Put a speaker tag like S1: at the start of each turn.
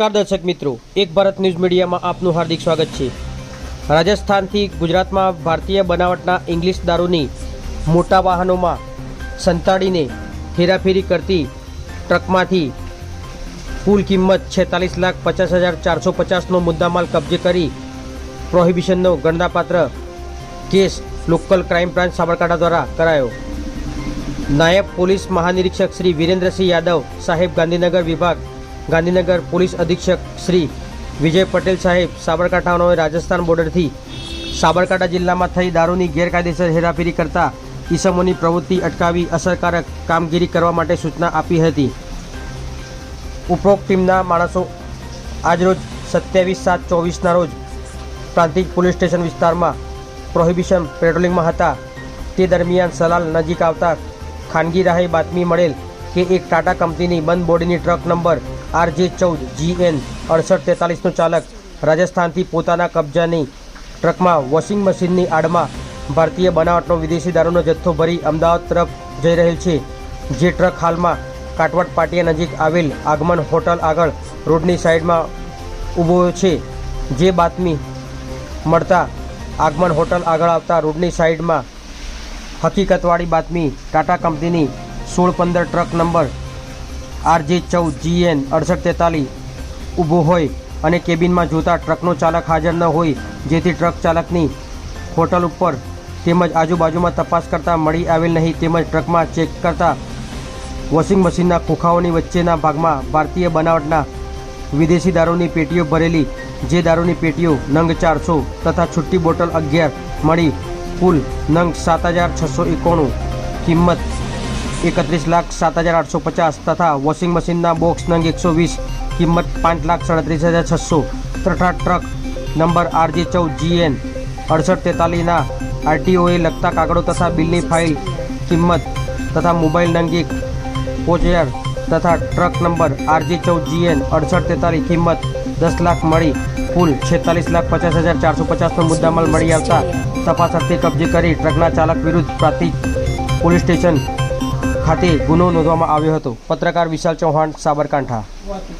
S1: નમસ્કાર દર્શક મિત્રો. એક ભારત ન્યૂઝ મીડિયામાં આપનું હાર્દિક સ્વાગત છે. રાજસ્થાનથી ગુજરાતમાં ભારતીય બનાવટના ઇંગ્લિશ દારૂની મોટા વાહનોમાં સંતાડીને હેરાફેરી કરતી ટ્રકમાંથી કુલ કિંમત છેતાલીસ લાખ પચાસ હજાર ચારસો પચાસનો મુદ્દામાલ કબજે કરી પ્રોહિબિશનનો ગણનાપાત્ર case local crime branch Sabarkantha દ્વારા કરાયો. નાયબ પોલીસ મહાનિરીક્ષક શ્રી વિરેન્દ્રસિંહ યાદવ સાહેબ ગાંધીનગર વિભાગ ગાંધીનગર પોલીસ અધિક્ષક શ્રી વિજય પટેલ સાહેબ સાબરકાંઠાનો રાજસ્થાન બોર્ડરથી સાબરકાંઠા જિલ્લામાં થઈ દારૂની ગેરકાયદેસર હેરાફેરી કરતા ઈસમોની પ્રવૃત્તિ અટકાવી અસરકારક કામગીરી કરવા માટે સૂચના આપી હતી. ઉપરોક્ત ટીમના માણસો આજરોજ સત્યાવીસ સાત ચોવીસના રોજ પ્રાંતિક પોલીસ સ્ટેશન વિસ્તારમાં પ્રોહિબિશન પેટ્રોલિંગમાં હતા. તે દરમિયાન સલાલ નજીક આવતા ખાનગી રાહે બાતમી મળેલ કે એક ટાટા કંપનીની બંધ બોડીની ટ્રક નંબર આર જે ચૌદ જી એન અડસઠ તેતાલીસનો ચાલક, રાજસ્થાનથી પોતાના કબજાની ટ્રકમાં વોશિંગ મશીનની આડમાં ભારતીય બનાવટનો વિદેશી દારૂનો જથ્થો ભરી અમદાવાદ તરફ જઈ રહેલ છે, જે ટ્રક હાલમાં કાટવટ પાટિયા નજીક આવેલ આગમન હોટલ આગળ રોડની સાઈડમાં ઊભો છે. જે બાતમી મળતા આગમન હોટલ આગળ આવતા રોડની સાઈડમાં હકીકતવાળી બાતમી, ટાટા કંપનીની સોળ પંદર ટ્રક નંબર આર જે ચૌદ, જીએન અડસઠ, તેતાલીસ ઊભો હોય અને કેબિનમાં જોતા ટ્રકનો ચાલક હાજર ન હોય, જેથી ટ્રક ચાલકની હોટલ ઉપર તેમજ આજુબાજુમાં તપાસ કરતાં મળી આવેલ નહીં તેમજ ટ્રકમાં ચેક કરતાં વોશિંગ મશીનના ખોખાઓની વચ્ચેના ભાગમાં ભારતીય બનાવટના વિદેશી દારૂની પેટીઓ ભરેલી, જે દારૂની પેટીઓ નંગ ચારસો તથા છુટ્ટી બોટલ અગિયાર મળી, કુલ નંગ સાત હજાર છસો એકોણું કિંમત એકત્રીસ લાખ સાત હજાર આઠસો પચાસ તથા વોશિંગ મશીનના બોક્સ નંગ એકસો વીસ, કિંમત પાંચ લાખ સાડત્રીસ હજાર છસો. તથા ટ્રક, નંબર આરજી ચૌદ જીએન, અડસઠ તેતાલીસના આરટીઓએ લગતા કાગળો તથા બિલની ફાઇલ, કિંમત તથા મોબાઈલ નંગ એક હજાર તથા ટ્રક નંબર આરજી ચૌદ જીએન, અડસઠ તેતાલીસ, કિંમત દસ લાખ મળી. કુલ છેતાલીસ લાખ પચાસ હજાર ચારસો પચાસનો મુદ્દામાલ મળી આવતા તપાસ અર્થે કબજે કરી ટ્રકના ચાલક વિરુદ્ધ પ્રાતિક પોલીસ સ્ટેશન ખાતે ગુનો નોંધવામાં આવ્યો હતો. પત્રકાર વિશાલ ચૌહાણ સાબરકાંઠા.